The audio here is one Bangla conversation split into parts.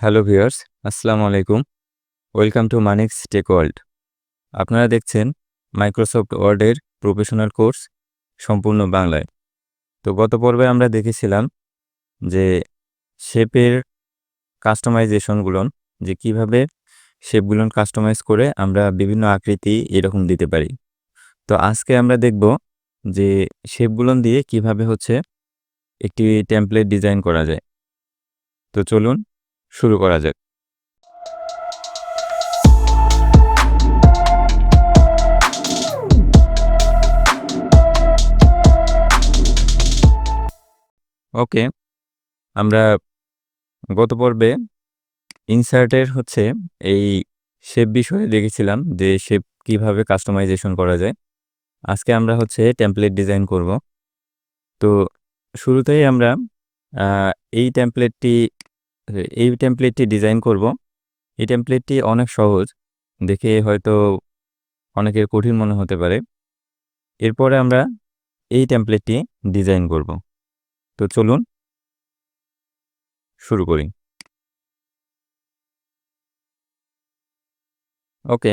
হ্যালো ভিউয়ার্স, আসসালামু আলাইকুম। Welcome to Manik's Tech World. আপনারা দেখছেন মাইক্রোসফট ওয়ার্ডের প্রফেশনাল কোর্স সম্পূর্ণ বাংলায়। তো গত পর্বে আমরা দেখেছিলাম যে শেপের কাস্টমাইজেশনগুলো যে কীভাবে শেপগুলো কাস্টমাইজ করে আমরা বিভিন্ন আকৃতি এরকম দিতে পারি। তো আজকে আমরা দেখব যে শেপগুলো দিয়ে কীভাবে হচ্ছে একটি টেমপ্লেট ডিজাইন করা যায়। তো চলুন শুরু করা যাক। ওকে আমরা গত পর্বে ইনসার্টের হচ্ছে এই শেপ বিষয়ে দেখেছিলাম যে শেপ কীভাবে কাস্টমাইজেশন করা যায়। আজকে আমরা হচ্ছে টেমপ্লেট ডিজাইন করব। তো শুরুতেই আমরা এই টেমপ্লেটটি এই টেমপ্লেটটি ডিজাইন করব। এই টেমপ্লেটটি অনেক সহজ, দেখে হয়তো অনেকের কঠিন মনে হতে পারে। এরপরে আমরা এই টেমপ্লেটটি ডিজাইন করব। তো চলুন, শুরু করি। ওকে,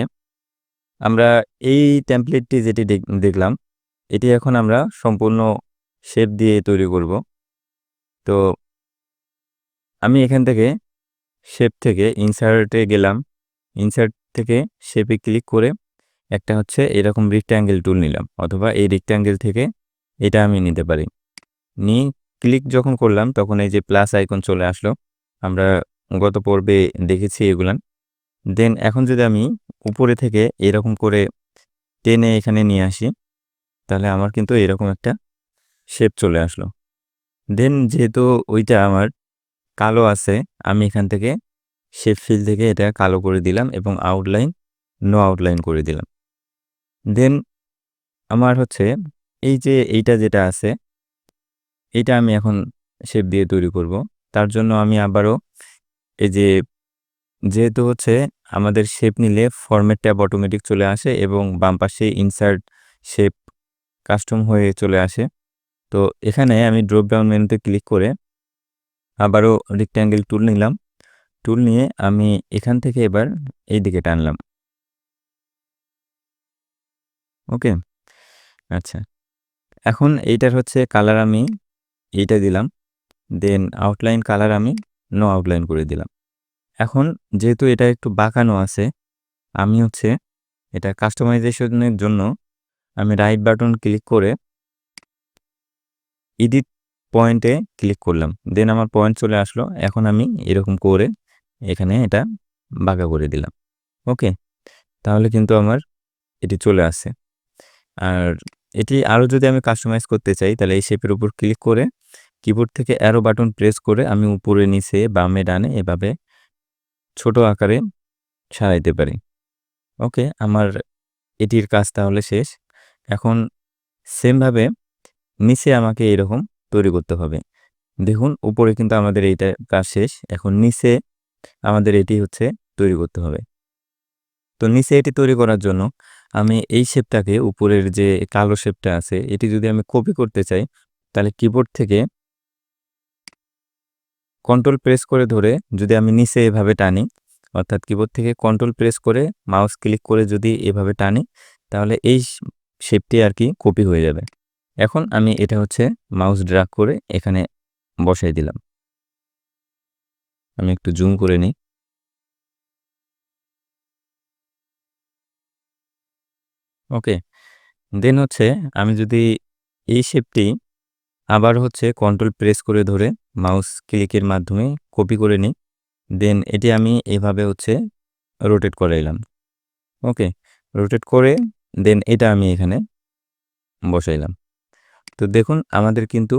আমরা এই টেমপ্লেটটি যেটি দেখলাম, এটি এখন আমরা সম্পূর্ণ শেপ দিয়ে তৈরি করব। তো আমি এখান থেকে শেপ থেকে ইনসার্টে গেলাম। ইনসার্ট থেকে শেপে ক্লিক করে একটা হচ্ছে এরকম রিক্ট্যাঙ্গেল টুল নিলাম, অথবা এই রিক্ট্যাঙ্গেল থেকে এটা আমি নিতে পারি। নিয়ে ক্লিক যখন করলাম, তখন এই যে প্লাস আইকন চলে আসলো। আমরা গত পর্বে দেখেছি এগুলান দেন এখন যদি আমি উপরে থেকে এরকম করে টেনে এখানে নিয়ে আসি, তাহলে আমার কিন্তু এরকম একটা শেপ চলে আসলো। দেন যেহেতু ওইটা আমার কালো আছে, আমি এখান থেকে শেপ ফিল থেকে এটা কালো করে দিলাম এবং আউটলাইন নো আউটলাইন করে দিলাম। দেন আমার হচ্ছে এই যে এইটা যেটা আছে, এটা আমি এখন শেপ দিয়ে তৈরি করব। তার জন্য আমি আবারও এই যে যেহেতু হচ্ছে আমাদের শেপ নিলে ফরম্যাট ট্যাব অটোমেটিক চলে আসে এবং বাম পাশে ইনসার্ট শেপ কাস্টম হয়ে চলে আসে। তো এখানে আমি ড্রপ ডাউন মেনুতে ক্লিক করে আবারও রেক্ট্যাঙ্গেল টুল নিলাম। টুল নিয়ে আমি এখান থেকে এবার এই দিকে টানলাম। ওকে? আচ্ছা। এখন এইটার হচ্ছে কালার আমি এইটা দিলাম। দেন আউটলাইন কালার আমি নো আউটলাইন করে দিলাম। এখন যেহেতু এটা একটু বাঁকানো আছে, আমি হচ্ছে এটা কাস্টমাইজেশনের জন্য আমি রাইট বাটন ক্লিক করে এডিট পয়েন্টে ক্লিক করলাম। দেন আমার পয়েন্ট চলে আসলো। এখন আমি এরকম করে এখানে এটা বাঁকা করে দিলাম। ওকে তাহলে কিন্তু আমার এটি চলে আসে আর এটি আরও যদি আমি কাস্টমাইজ করতে চাই, তাহলে এই শেপের উপর ক্লিক করে কিবোর্ড থেকে অ্যারো বাটন প্রেস করে আমি উপরে, নিচে, বামে, ডানে এভাবে ছোট আকারে সারাইতে পারি। ওকে আমার এটির কাজ তাহলে শেষ। এখন সেমভাবে নিচে আমাকে এরকম তৈরি করতে হবে। দেখুন, উপরে কিন্তু আমাদের এইটা কাজ শেষ। এখন নিচে আমাদের এটি হচ্ছে তৈরি করতে হবে। তো নিচে এটি তৈরি করার জন্য আমি এই শেপটাকে উপরের যে কালো শেপটা আছে, এটি যদি আমি কপি করতে চাই, তাহলে কিবোর্ড থেকে কন্ট্রোল প্রেস করে ধরে যদি আমি নিচে এভাবে টানি, অর্থাৎ কিবোর্ড থেকে কন্ট্রোল প্রেস করে মাউস ক্লিক করে যদি এভাবে টানি, তাহলে এই শেপটি আর কি কপি হয়ে যাবে। এখন আমি এটা হচ্ছে মাউস ড্রাগ করে এখানে বসাই দিলাম। আমি একটু জুম করে নিই। ওকে দেন হচ্ছে আমি যদি এই শেপটি আবার হচ্ছে কন্ট্রোল প্রেস করে ধরে মাউস ক্লিকের মাধ্যমে কপি করে নিই দেন এটি আমি এভাবে হচ্ছে রোটেট করে এলাম ওকে রোটেট করে দেন এটা আমি এখানে বসাইলাম। তো দেখুন, আমাদের কিন্তু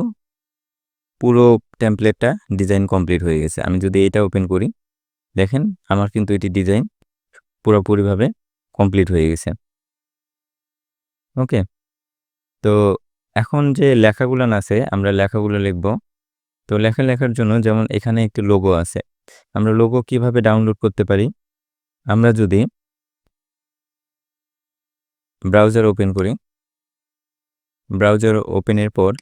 পুরো টেমপ্লেটটা ডিজাইন কমপ্লিট হয়ে গেছে। আমি যদি এটা ওপেন করি, দেখেন আমার কিন্তু এটি ডিজাইন পুরোপুরিভাবে কমপ্লিট হয়ে গেছে। ওকে তো এখন যে লেখাগুলো আছে, আমরা লেখাগুলো লিখব। তো লেখা লেখার জন্য যেমন এখানে একটি লোগো আছে। আমরা লোগো কীভাবে ডাউনলোড করতে পারি? আমরা যদি ব্রাউজার ওপেন করি। ব্রাউজার ওপেনের পর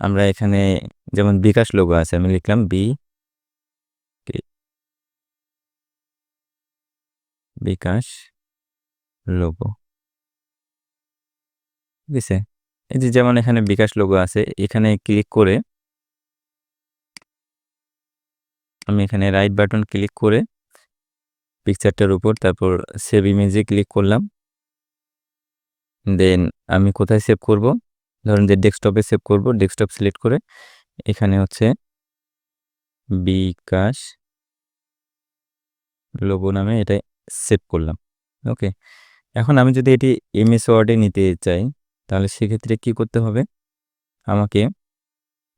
আমরা এখানে যেমন বিকাশ লোগো আছে, আমি লিখলাম বি বিকাশ লোগো ঠিক এই যে যেমন এখানে বিকাশ লোগো আছে, এখানে ক্লিক করে আমি এখানে রাইট বাটন ক্লিক করে পিকচারটার উপর তারপর সেভ ইমেজে ক্লিক করলাম। দেন আমি কোথায় সেভ করব? ধরুন যে ডেস্কটপে সেভ করব, ডেস্কটপ সিলেক্ট করে এখানে হচ্ছে বিকাশ লোগো নামে এটা সেভ করলাম, ওকে? এখন আমি যদি এটি এমএস ওয়ার্ডে নিতে চাই, তাহলে সেক্ষেত্রে কি করতে হবে? আমাকে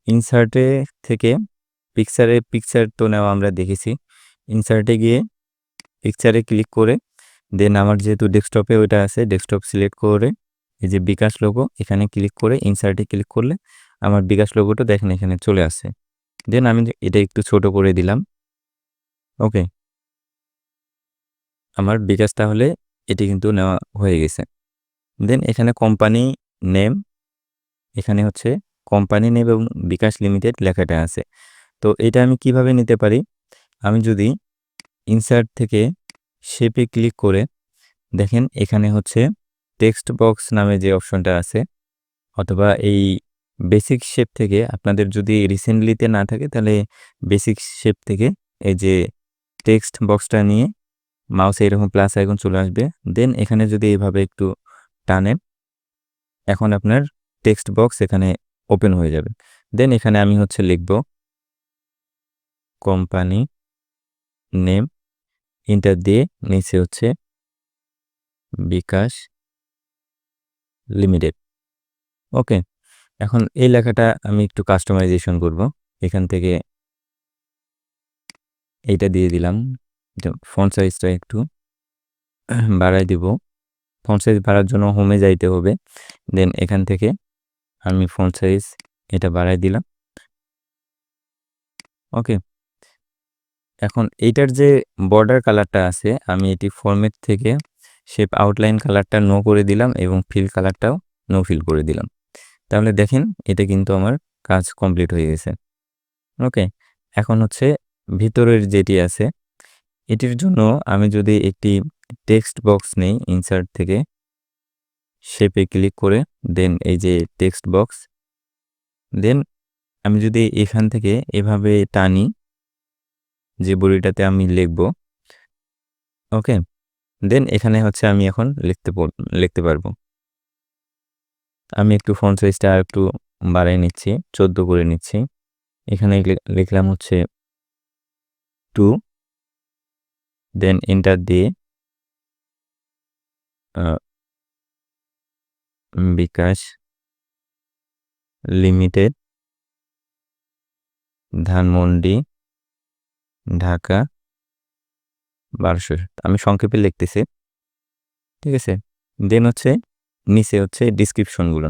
ইনসার্টে থেকে পিকচারে পিকচার তো নেওয়া আমরা দেখেছি। ইনসার্টে গিয়ে পিকচারে ক্লিক করে দেন আমার যেহেতু ডেস্কটপে ওইটা আছে ডেস্কটপ সিলেক্ট করে এই যে বিকাশ লোগো এখানে ক্লিক করে ইনসার্টে ক্লিক করলে আমার বিকাশ লোগোটা দেখেন এখানে চলে আসে। দেন আমি এটা একটু ছোট করে দিলাম। ওকে আমার বিকাশ তাহলে এটি কিন্তু নেওয়া হয়ে গেছে। দেন এখানে কোম্পানি নেম এখানে হচ্ছে কোম্পানি নেম এবং বিকাশ লিমিটেড লেখাটা আছে। তো এটা আমি কীভাবে নিতে পারি? আমি যদি ইনসার্ট থেকে শেপে ক্লিক করে দেখেন এখানে হচ্ছে টেক্সট বক্স নামে যে অপশনটা আছে, অথবা এই বেসিক শেপ থেকে আপনাদের যদি রিসেন্টলিতে না থাকে, তাহলে বেসিক শেপ থেকে এই যে টেক্সট বক্সটা নিয়ে মাউসে এরকম প্লাস আইকন চলে আসবে। দেন এখানে যদি এইভাবে একটু টানেন, এখন আপনার টেক্সট বক্স এখানে ওপেন হয়ে যাবে। দেন এখানে আমি হচ্ছে লিখব কোম্পানি নেম, ইন্টার দিয়ে নিচে হচ্ছে বিকাশ লিমিটেড ওকে এখন এই লেখাটা আমি একটু কাস্টমাইজেশন করব। এখান থেকে এইটা দিয়ে দিলাম। ফন্ট সাইজটা একটু বাড়াই দিব। ফন্ট সাইজ বাড়ার জন্য হোমে যাইতে হবে। দেন এখান থেকে আমি ফন্ট সাইজ এটা বাড়াই দিলাম। ওকে এখন এইটার যে বর্ডার কালারটা আছে, আমি এটি ফরম্যাট থেকে শেপ আউটলাইন কালারটা নো করে দিলাম এবং ফিল কালারটাও নো ফিল করে দিলাম। তাহলে দেখেন, এটা কিন্তু আমার কাজ কমপ্লিট হয়ে গেছে। ওকে এখন হচ্ছে ভিতরের যেটি আছে, এটির জন্য আমি যদি একটি টেক্সট বক্স নেই ইনসার্ট থেকে শেপে ক্লিক করে দেন এই যে টেক্সট বক্স দেন আমি যদি এখান থেকে এভাবে টানি, যে বড়িটাতে আমি লিখব ওকে দেন এখানে হচ্ছে আমি এখন লিখতে লিখতে পারব। আমি একটু ফোন সাইজটা আর একটু বাড়াই নিচ্ছি, চোদ্দ করে নিচ্ছি। এখানে লিখলাম হচ্ছে টু দেন এন্টার দিয়ে বিকাশ লিমিটেড ধানমন্ডি, ঢাকা বারোশো আমি সংক্ষেপে লিখতেছি। ঠিক আছে? দেন হচ্ছে, নিচে হচ্ছে ডিসক্রিপশনগুলো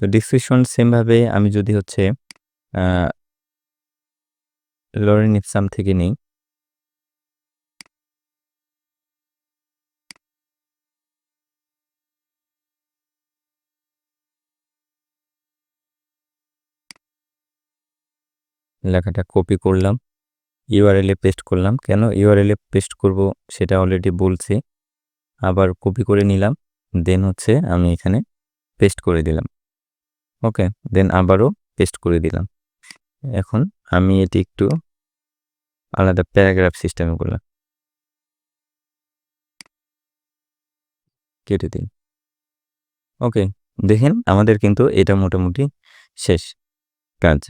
তো ডিসক্রিপশন সেমভাবে আমি যদি হচ্ছে লরেন ইপসাম থেকে নিই। লেখাটা কপি করলাম। ইউআরএলে পেস্ট করলাম। কেন ইউআরএলে পেস্ট করব সেটা অলরেডি বলছি। আবার কপি করে নিলাম। দেন হচ্ছে আমি এখানে পেস্ট করে দিলাম। ওকে দেন আবারও পেস্ট করে দিলাম। এখন আমি এটি একটু আলাদা প্যারাগ্রাফ সিস্টেমে করলাম। কেটে দিই। ওকে দেখেন আমাদের কিন্তু এটা মোটামুটি শেষ কাজ।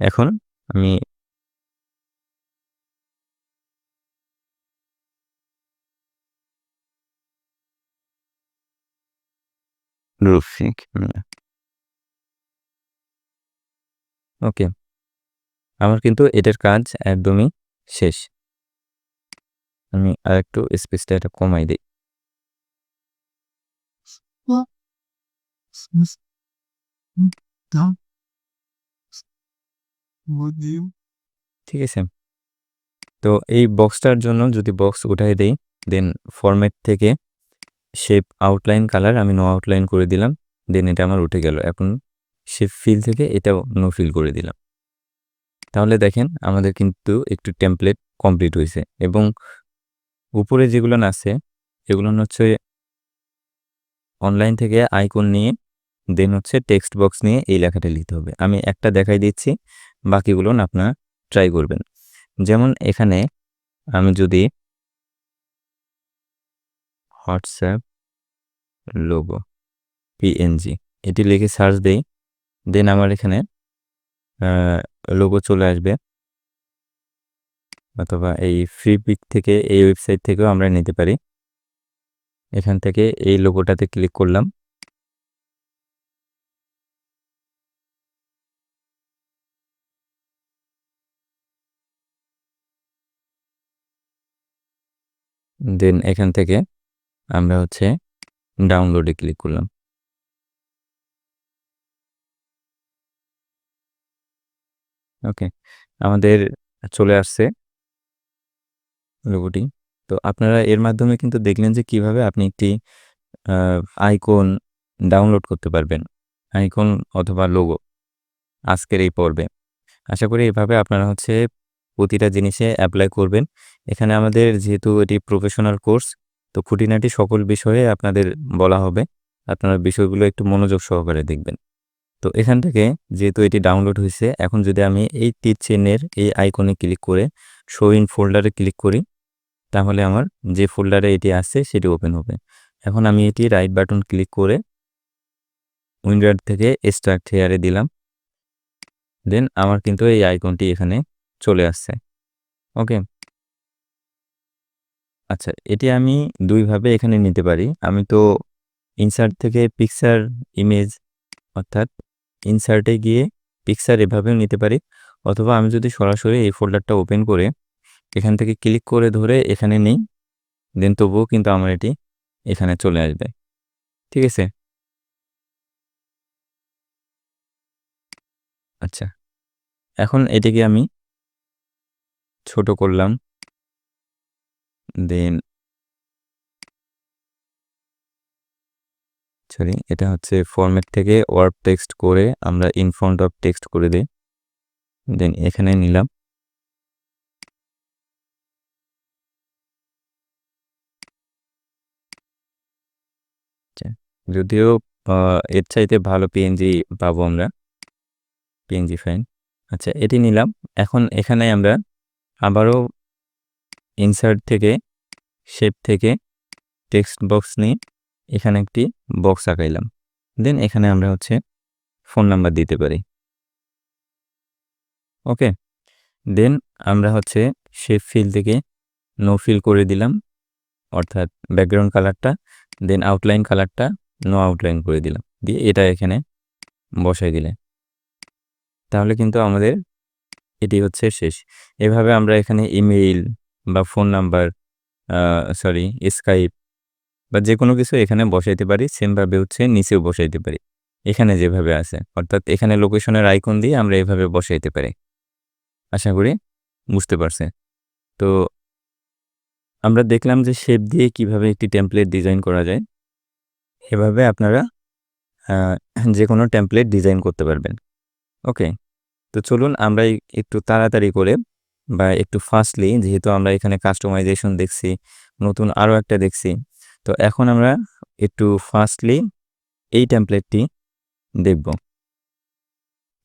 এখন আমি রফিক ওকে আমার কিন্তু এটার কাজ একদমই শেষ। আমি আর একটু স্পেসটা এটা কমাই দিই। ঠিক আছে। তো এই বক্সটার জন্য যদি বক্স উঠাই দেই দেন ফরম্যাট থেকে শেপ আউটলাইন কালার আমি নো আউটলাইন করে দিলাম দেন এটা আমার উঠে গেল। এখন শেপ ফিল থেকে এটাও নো ফিল করে দিলাম। তাহলে দেখেন আমাদের কিন্তু একটু টেমপ্লেট কমপ্লিট হয়েছে এবং উপরে যেগুলো আছে, এগুলো হচ্ছে অনলাইন থেকে আইকন নিয়ে দেন হচ্ছে টেক্সট বক্স নিয়ে এই লেখাটা লিখতে হবে। আমি একটা দেখাই দিচ্ছি, বাকিগুলো আপনারা ট্রাই করবেন। যেমন এখানে আমি যদি হোয়াটসঅ্যাপ লোগো পিএনজি এটি লিখে সার্চ দেই, দেন আমার এখানে লোগো চলে আসবে। অথবা এই ফ্রি পিক থেকে, এই ওয়েবসাইট থেকেও আমরা নিতে পারি। এখান থেকে এই লোগোটাতে ক্লিক করলাম। দেন এখান থেকে আমরা হচ্ছে ডাউনলোডে ক্লিক করলাম। ওকে আমাদের চলে আসছে লোগোটি তো আপনারা এর মাধ্যমে কিন্তু দেখলেন যে কীভাবে আপনি একটি আইকন ডাউনলোড করতে পারবেন। আইকন অথবা লোগো আজকের এই পর্বে। আশা করি এভাবে আপনারা হচ্ছে প্রতিটা জিনিসে অ্যাপ্লাই করবেন। এখানে আমাদের যেহেতু এটি প্রফেশনাল কোর্স তো খুঁটিনাটি সকল বিষয়ে আপনাদের বলা হবে। আপনারা বিষয়গুলো একটু মনোযোগ সহকারে দেখবেন। তো এখান থেকে যেহেতু এটি ডাউনলোড হয়েছে, এখন যদি আমি এই তীর চিহ্নের এই আইকনে ক্লিক করে শো ইন ফোল্ডারে ক্লিক করি, তাহলে আমার যে ফোল্ডারে এটি আসছে সেটি ওপেন হবে। এখন আমি এটি রাইট বাটন ক্লিক করে উইন্ডার থেকে স্টার্ট হেয়ারে দিলাম। দেন আমার কিন্তু এই আইকনটি এখানে চলে আসছে। ওকে আচ্ছা এটি আমি দুইভাবে এখানে নিতে পারি। আমি তো ইনসার্ট থেকে পিকচার ইমেজ অর্থাৎ ইনসার্টে গিয়ে পিকচার এভাবেও নিতে পারি। অথবা আমি যদি সরাসরি এই ফোল্ডারটা ওপেন করে এখান থেকে ক্লিক করে ধরে এখানে নেই দেন তবুও কিন্তু আমার এটি এখানে চলে আসবে। ঠিক আছে? আচ্ছা এখন এটিকে আমি ছোট করলাম। দেন সরি এটা হচ্ছে ফরম্যাট থেকে ওয়ার্ড টেক্সট করে আমরা ইন ফ্রন্ট অফ টেক্সট করে দিই। দেন এখানে নিলাম। আচ্ছা, যদিও এর চাইতে ভালো পিএনজি পাবো আমরা। পিএনজি ফাইন আচ্ছা এটি নিলাম। এখন এখানে আমরা আবারও ইনসার্ট থেকে শেপ থেকে টেক্সট বক্স নিয়ে এখানে একটি বক্স আঁকাইলাম। দেন এখানে আমরা হচ্ছে ফোন নাম্বার দিতে পারি। ওকে দেন আমরা হচ্ছে শেপ ফিল থেকে নো ফিল করে দিলাম, অর্থাৎ ব্যাকগ্রাউন্ড কালারটা দেন আউটলাইন কালারটা নো আউটলাইন করে দিলাম। দিয়ে এটা এখানে বসাই দিলে। তাহলে কিন্তু আমাদের এটি হচ্ছে শেষ। এভাবে আমরা এখানে ইমেইল বা ফোন নাম্বার সরি স্কাইপ বা যে কোনো কিছু এখানে বসাইতে পারি সেমভাবে হচ্ছে নিচেও বসাইতে পারি। এখানে যেভাবে আছে, অর্থাৎ এখানে লোকেশনের আইকন দিয়ে আমরা এভাবে বসাইতে পারি। আশা করি বুঝতে পারছে তো আমরা দেখলাম যে শেপ দিয়ে কীভাবে একটি টেমপ্লেট ডিজাইন করা যায়। এভাবে আপনারা যে কোনো টেমপ্লেট ডিজাইন করতে পারবেন। ওকে তো চলুন আমরা একটু তাড়াতাড়ি করে বা একটু ফাস্টলি যেহেতু আমরা এখানে কাস্টমাইজেশন দেখছি, নতুন আরও একটা দেখছি। তো এখন আমরা একটু ফাস্টলি এই টেমপ্লেটটি দেখব।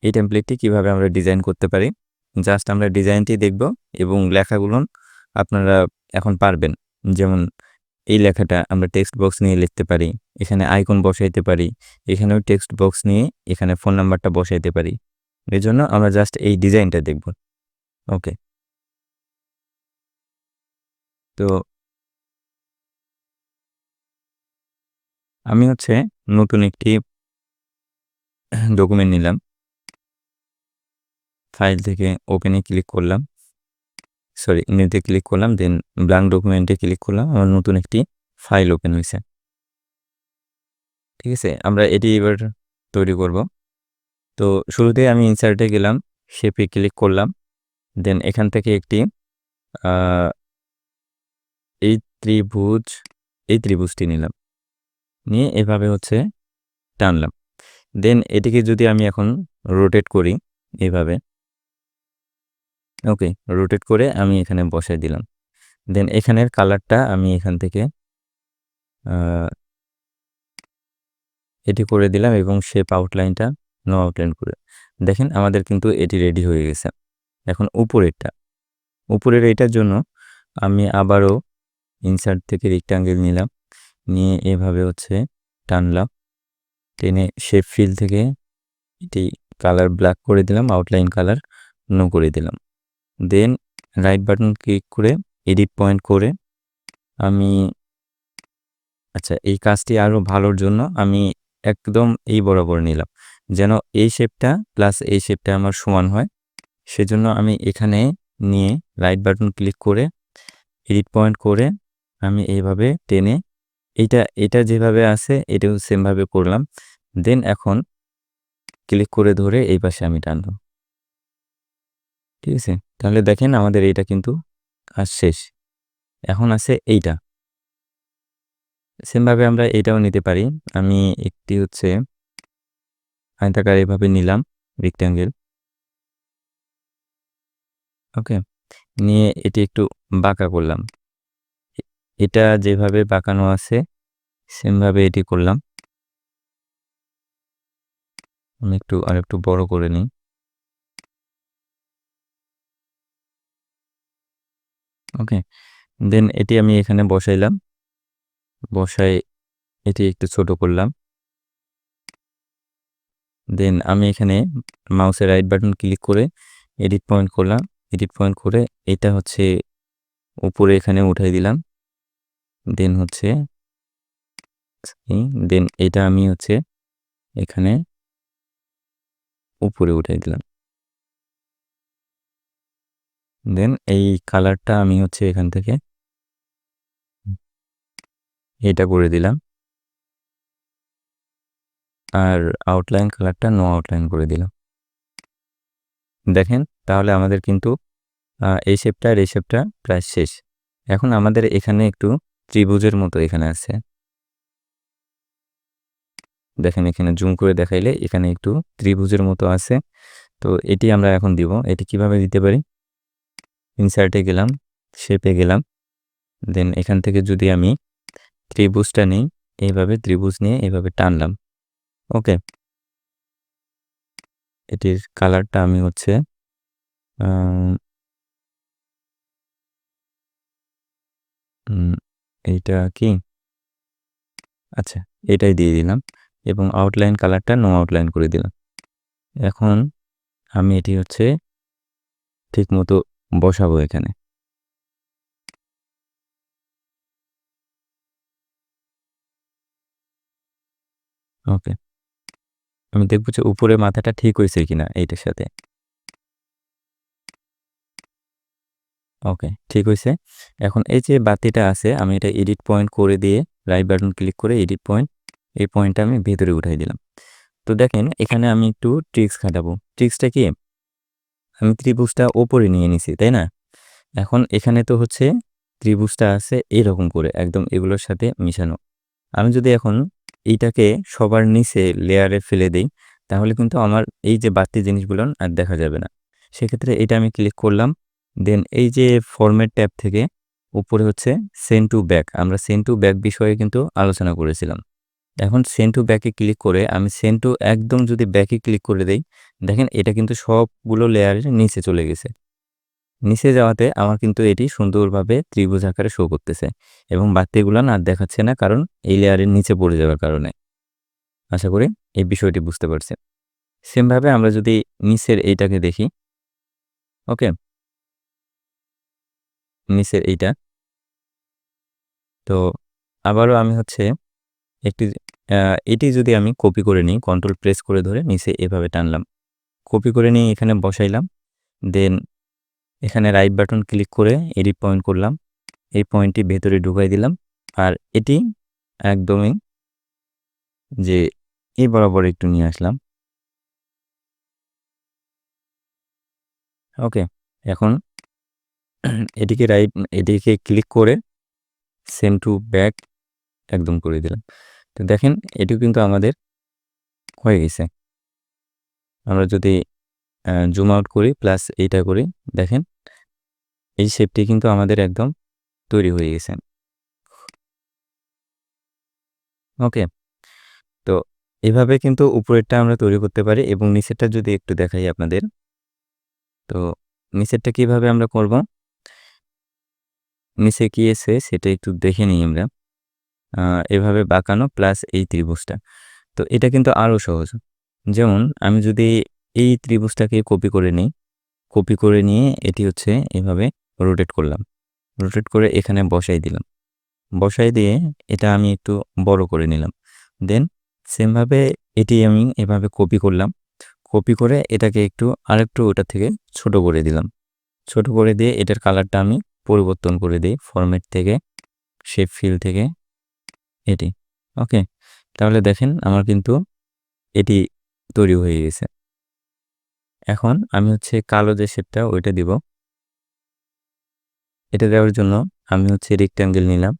এই টেমপ্লেটটি কীভাবে আমরা ডিজাইন করতে পারি? জাস্ট আমরা ডিজাইনটি দেখব এবং লেখাগুলো আপনারা এখন পারবেন। যেমন এই লেখাটা আমরা টেক্সট বক্স নিয়ে লিখতে পারি, এখানে আইকন বসাইতে পারি, এখানেও টেক্সট বক্স নিয়ে এখানে ফোন নাম্বারটা বসাইতে পারি। এই জন্য আমরা জাস্ট এই ডিজাইনটা দেখব। ওকে তো আমি হচ্ছে নতুন একটি ডকুমেন্ট নিলাম। ফাইল থেকে ওপেনে ক্লিক করলাম। সরি নিতে ক্লিক করলাম দেন ব্ল্যাঙ্ক ডকুমেন্টে ক্লিক করলাম, আমার নতুন একটি ফাইল ওপেন হয়েছে। ঠিক আছে, আমরা এটি এবার তৈরি করব। তো শুরুতে আমি ইনসার্টে গেলাম শেপে ক্লিক করলাম দেন এখান থেকে একটি এই ত্রিভুজ, এই ত্রিভুজটি নিলাম। নিয়ে এভাবে হচ্ছে টানলাম। দেন এটিকে যদি আমি এখন রোটেট করি এভাবে ওকে রোটেট করে আমি এখানে বসাই দিলাম। দেন এখানের কালারটা আমি এখান থেকে এটি করে দিলাম এবং শেপ আউটলাইনটা নো আউটলাইন করে। দেখেন আমাদের কিন্তু এটি রেডি হয়ে গেছে। এখন উপরেরটা, উপরের এটার জন্য আমি আবারও ইনসার্ট থেকে রেক্টাঙ্গেল নিলাম। নিয়ে এভাবে হচ্ছে টানলাম। টেনে শেপ ফিল থেকে এটি কালার ব্ল্যাক করে দিলাম আউটলাইন কালার নো করে দিলাম। দেন রাইট বাটন ক্লিক করে এডিট পয়েন্ট করে আমি আচ্ছা এই কাজটি আরও ভালোর জন্য আমি একদম এই বরাবর নিলাম। যেন এই শেপটা প্লাস এই শেপটা আমার সমান হয়। সেজন্য আমি এখানে নিয়ে রাইট বাটন ক্লিক করে এডিট পয়েন্ট করে আমি এইভাবে টেনে এটা এটা যেভাবে আছে, এটাও সেমভাবে করলাম। দেন এখন ক্লিক করে ধরে এই পাশে আমি টানলাম ঠিক আছে? তাহলে দেখেন আমাদের এইটা কিন্তু কাজ শেষ। এখন আছে এইটা। সেমভাবে আমরা এটাও নিতে পারি। আমি একটি হচ্ছে আয়তাকার এভাবে নিলাম রেক্ট্যাঙ্গেল ওকে নিয়ে এটি একটু বাঁকা করলাম। এটা যেভাবে বাঁকানো আছে, সেমভাবে এটি করলাম। আমি একটু আর একটু বড় করে নিই। ওকে, দেন এটি আমি এখানে বসাইলাম। বসাই এটি একটু ছোট করলাম। দেন আমি এখানে মাউসের রাইট বাটন ক্লিক করে এডিট পয়েন্ট করলাম। এডিট পয়েন্ট করে এটা হচ্ছে উপরে এখানে উঠাই দিলাম। দেন হচ্ছে দেন এটা আমি হচ্ছে এখানে উপরে উঠাই দিলাম। দেন এই কালারটা আমি হচ্ছে এখান থেকে এটা করে দিলাম। আর আউটলাইন কালারটা নো আউটলাইন করে দিলাম। দেখেন তাহলে আমাদের কিন্তু এই শেপটা আর এই শেপটা প্রায় শেষ। এখন আমাদের এখানে একটু ত্রিভুজের মতো এখানে আছে। দেখেন এখানে জুম করে দেখাইলে এখানে একটু ত্রিভুজের মতো আছে। তো এটি আমরা এখন দিব। এটি কীভাবে দিতে পারি? ইনসার্টে গেলাম শেপে গেলাম। দেন এখান থেকে যদি আমি ত্রিভুজটা নিই, এইভাবে ত্রিভুজ নিয়ে এইভাবে টানলাম। ওকে এটির কালারটা আমি হচ্ছে এইটা কি? আচ্ছা এটাই দিয়ে দিলাম এবং আউটলাইন কালারটা নো আউটলাইন করে দিলাম। এখন আমি এটি হচ্ছে ঠিক মতো বসাবো এখানে। ওকে আমি দেখব যে উপরে মাথাটা ঠিক হয়েছে কিনা এইটার সাথে। ওকে, ঠিক হয়েছে এখন এই যে বাতিটা আছে, আমি এটা এডিট পয়েন্ট করে দিয়ে রাইট বাটন ক্লিক করে এডিট পয়েন্ট এই পয়েন্টটা আমি ভেতরে উঠাই দিলাম। তো দেখেন, এখানে আমি একটু ট্রিক্স খাটাবো। ট্রিক্সটা কি? আমি ত্রিভুজটা ওপরে নিয়ে নিছি, তাই না? এখন এখানে তো হচ্ছে ত্রিভুজটা আছে এইরকম করে, একদম এগুলোর সাথে মিশানো। আমি যদি এখন এইটাকে সবার নিচে লেয়ারে ফেলে দিই, তাহলে কিন্তু আমার এই যে বাড়তি জিনিসগুলো আর দেখা যাবে না। সেক্ষেত্রে এটা আমি ক্লিক করলাম দেন এই যে ফরম্যাট ট্যাব থেকে উপরে হচ্ছে সেন্ড টু ব্যাক আমরা সেন্ড টু ব্যাক বিষয়ে কিন্তু আলোচনা করেছিলাম। এখন সেন্ড টু ব্যাকে ক্লিক করে আমি সেন্ড টু একদম যদি ব্যাকে ক্লিক করে দেই, দেখেন এটা কিন্তু সবগুলো লেয়ারের নিচে চলে গেছে। নিচে যাওয়াতে আমার কিন্তু এটি সুন্দরভাবে ত্রিভুজ আকারে শো করতেছে এবং বাড়তিগুলো না দেখাচ্ছে না কারণ এই লেয়ারের নিচে পড়ে যাওয়ার কারণে। আশা করি এই বিষয়টি বুঝতে পারছেন। সেমভাবে আমরা যদি নিচের এইটাকে দেখি ওকে নিচের এইটা। তো আবারও আমি হচ্ছে একটি এটি যদি আমি কপি করে নিই কন্ট্রোল প্রেস করে ধরে নিচে এভাবে টানলাম। কপি করে নিয়ে এখানে বসাইলাম। দেন এখানে রাইট বাটন ক্লিক করে এডিট পয়েন্ট করলাম। এই পয়েন্টটি ভেতরে ঢুকাই দিলাম। আর এটি একদমই যে এই বরাবর একটু নিয়ে আসলাম। ওকে, এখন এটিকে রাইট এটিকে ক্লিক করে সেম টু ব্যাক একদম করে দিলাম। তো দেখেন, এটিও কিন্তু আমাদের হয়ে গেছে। আমরা যদি জুম আউট করি প্লাস এইটা করি, দেখেন, এই শেপটি কিন্তু আমাদের একদম তৈরি হয়ে গেছে। ওকে তো এভাবে কিন্তু উপরেরটা আমরা তৈরি করতে পারি এবং নিচেরটা যদি একটু দেখাই আপনাদের, তো নিচেরটা কীভাবে আমরা করব? নিচে কি এসে সেটা একটু দেখে নিই আমরা। এভাবে বাঁকানো প্লাস এই ত্রিভুজটা। তো এটা কিন্তু আরও সহজ। যেমন, আমি যদি এই ত্রিভুজটাকে কপি করে নিই কপি করে নিয়ে এটি হচ্ছে এভাবে রোটেট করলাম। রোটেট করে এখানে বসাই দিলাম। বসাই দিয়ে এটা আমি একটু বড় করে নিলাম। দেন সেমভাবে এটি আমি এভাবে কপি করলাম। কপি করে এটাকে একটু আরেকটু ওটা থেকে ছোট করে দিলাম। ছোট করে দিয়ে এটার কালারটা আমি পরিবর্তন করে দিই ফরম্যাট থেকে শেপ ফিল থেকে, এটি। ওকে তাহলে দেখেন আমার কিন্তু এটি তৈরি হয়ে গেছে। এখন আমি হচ্ছে কালো যে শেপটা ওইটা দিব। এটা দেওয়ার জন্য আমি হচ্ছে রেক্ট্যাঙ্গেল নিলাম,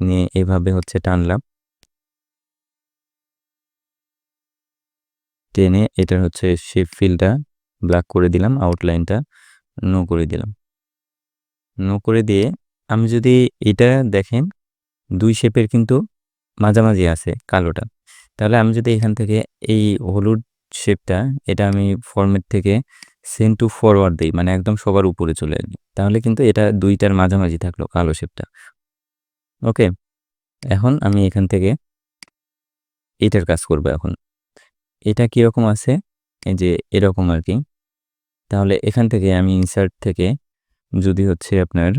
নিয়ে এভাবে হচ্ছে টানলাম। টেনে এটার হচ্ছে শেপ ফিলটা ব্ল্যাক করে দিলাম আউটলাইনটা নো করে দিলাম। নো করে দিয়ে আমি যদি এটা দেখেন, দুই শেপের কিন্তু মাঝামাঝি আছে কালোটা। তাহলে আমি যদি এখান থেকে এই হলুদ শেপটা, এটা আমি ফর্মেট থেকে সেন টু ফরওয়ার্ড দিই মানে একদম সবার উপরে চলে আসবে। তাহলে কিন্তু এটা দুইটার মাঝামাঝি থাকল কালো শেপটা। ওকে? এখন আমি এখান থেকে এটার কাজ করব এখন। এটা কীরকম আছে? এই যে এরকম আর কি। তাহলে এখান থেকে আমি ইনসার্ট থেকে যদি হচ্ছে আপনার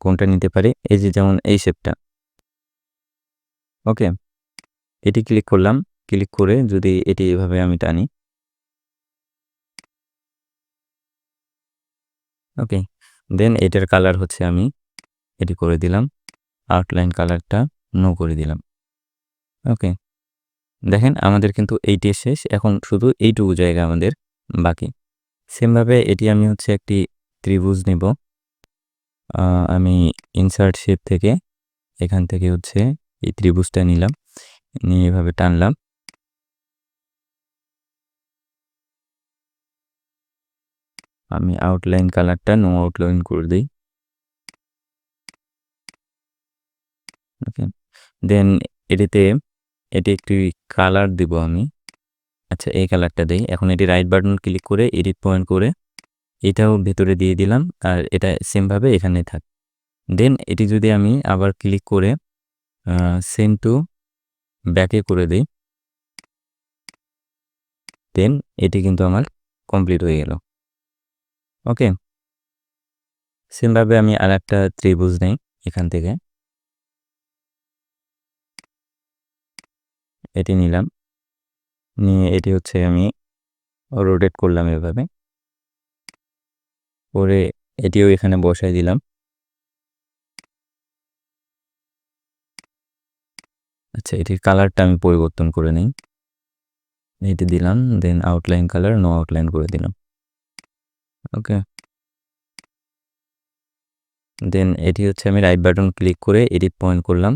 কোনটা নিতে পারি? এই যে যেমন এই শেপটা। ওকে। এটি ক্লিক করলাম। ক্লিক করে যদি এটি এভাবে আমি টানি। ওকে। দেন এটার কালার হচ্ছে আমি এটি করে দিলাম। আউটলাইন কালারটা নো করে দিলাম। ওকে। দেখেন আমাদের কিন্তু এইটি শেষ। এখন শুধু এইটুকু জায়গা আমাদের বাকি। সেমভাবে এটি আমি হচ্ছে একটি ত্রিভুজ নেব। আমি ইনসার্ট শেপ থেকে এখান থেকে হচ্ছে এই ত্রিভুজটা নিলাম, নিয়ে এভাবে টানলাম। আমি আউটলাইন কালারটা নো আউটলাইন করে দিই। ওকে দেন এটিতে, এটি একটি কালার দিব আমি। আচ্ছা এই কালারটা দিই। এখন এটি রাইট বাটন ক্লিক করে এডিট পয়েন্ট করে এটাও ভেতরে দিয়ে দিলাম আর এটা সেমভাবে এখানে থাক। দেন এটি যদি আমি আবার ক্লিক করে সেম টু ব্যাকে করে দিই দেন এটি কিন্তু আমার কমপ্লিট হয়ে গেল। ওকে সেমভাবে আমি আর একটা ত্রিভুজ নেই এখান থেকে। এটি নিলাম। নিয়ে এটি হচ্ছে আমি রোটেট করলাম এভাবে। করে এটিও এখানে বসাই দিলাম। আচ্ছা এটির কালারটা আমি পরিবর্তন করে নিই। এটি দিলাম then outline colour no outline করে দিলাম। ওকে। দেন এটি হচ্ছে আমি রাইট বাটন ক্লিক করে এডিট পয়েন্ট করলাম।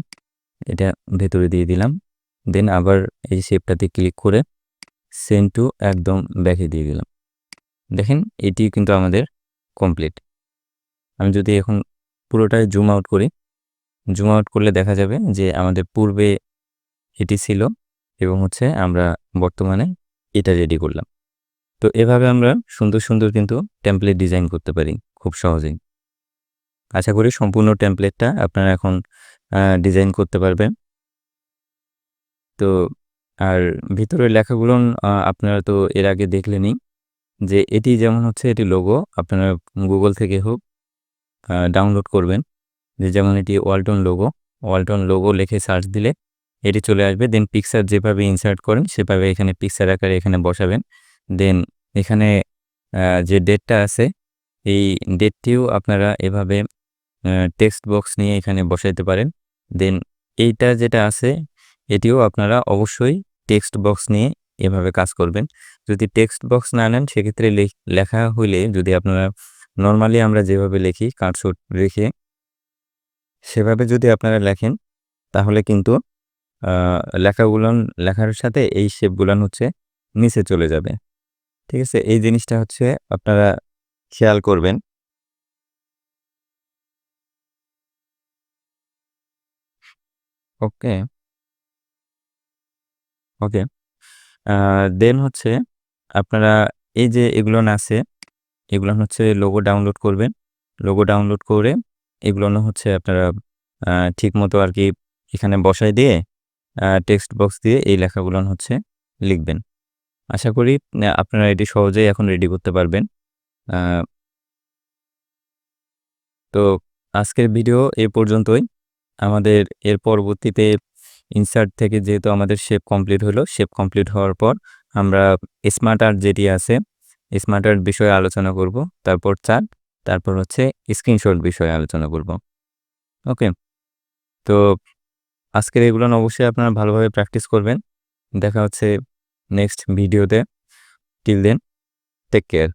এটা ভেতরে দিয়ে দিলাম। দেন আবার এই শেপটাতে ক্লিক করে সেন্ড টু একদম ব্যাকে দিয়ে দিলাম। দেখেন এটি কিন্তু আমাদের কমপ্লিট আমি যদি এখন পুরোটাই জুম আউট করি জুম আউট করলে দেখা যাবে যে আমাদের পূর্বে এটি ছিল এবং হচ্ছে আমরা বর্তমানে এটা রেডি করলাম। তো এভাবে আমরা সুন্দর সুন্দর কিন্তু টেমপ্লেট ডিজাইন করতে পারি খুব সহজেই। আশা করি সম্পূর্ণ টেমপ্লেটটা আপনারা এখন ডিজাইন করতে পারবেন। তো আর ভিতরের লেখাগুলো আপনারা তো এর আগে দেখলেনই যে এটি যেমন হচ্ছে এটি লোগো আপনারা গুগল থেকে হোক ডাউনলোড করবেন। যে যেমন এটি ওয়ালটন লোগো ওয়ালটন লোগো লিখে সার্চ দিলে এটি চলে আসবে। দেন পিকচার যেভাবে ইনসার্ট করেন, সেভাবে এখানে পিকচার আকারে এখানে বসাবেন। দেন এখানে যে ডেটটা আছে, এই ডেটটিও আপনারা এভাবে টেক্সট বক্স নিয়ে এখানে বসাইতে পারেন। দেন এইটা যেটা আছে এটিও আপনারা অবশ্যই টেক্সট বক্স নিয়ে এভাবে কাজ করবেন। যদি টেক্সট বক্স না নেন, সেক্ষেত্রে লেখা হইলে যদি আপনারা নর্মালি আমরা যেভাবে লেখি কাটশট রেখে সেভাবে যদি আপনারা লেখেন, তাহলে কিন্তু লেখাগুলান, লেখার সাথে এই শেপগুলান হচ্ছে নিচে চলে যাবে। ঠিক আছে? এই জিনিসটা হচ্ছে আপনারা খেয়াল করবেন। ওকে। ওকে? দেন হচ্ছে আপনারা এই যে এগুলো আছে, এগুলো হচ্ছে লোগো ডাউনলোড করবেন। লোগো ডাউনলোড করে এগুলো হচ্ছে আপনারা ঠিক মতো আর কি এখানে বসায় দিয়ে টেক্সট বক্স দিয়ে এই লেখাগুলো হচ্ছে লিখবেন। আশা করি আপনারা এটি সহজেই এখন রেডি করতে পারবেন। তো আজকের ভিডিও এ পর্যন্তই। আমাদের এর পরবর্তীতে ইনসার্ট থেকে যেহেতু আমাদের শেপ কমপ্লিট হলো শেপ কমপ্লিট হওয়ার পর আমরা স্মার্ট আর্ট যেটি আছে স্মার্ট আর্ট বিষয়ে আলোচনা করব, তারপর চার্ট তারপর হচ্ছে স্ক্রিনশট বিষয়ে আলোচনা করব। ওকে তো আজকের এগুলো অবশ্যই আপনারা ভালোভাবে প্র্যাকটিস করবেন। দেখা হচ্ছে নেক্সট ভিডিওতে টিল দেন টেক কেয়ার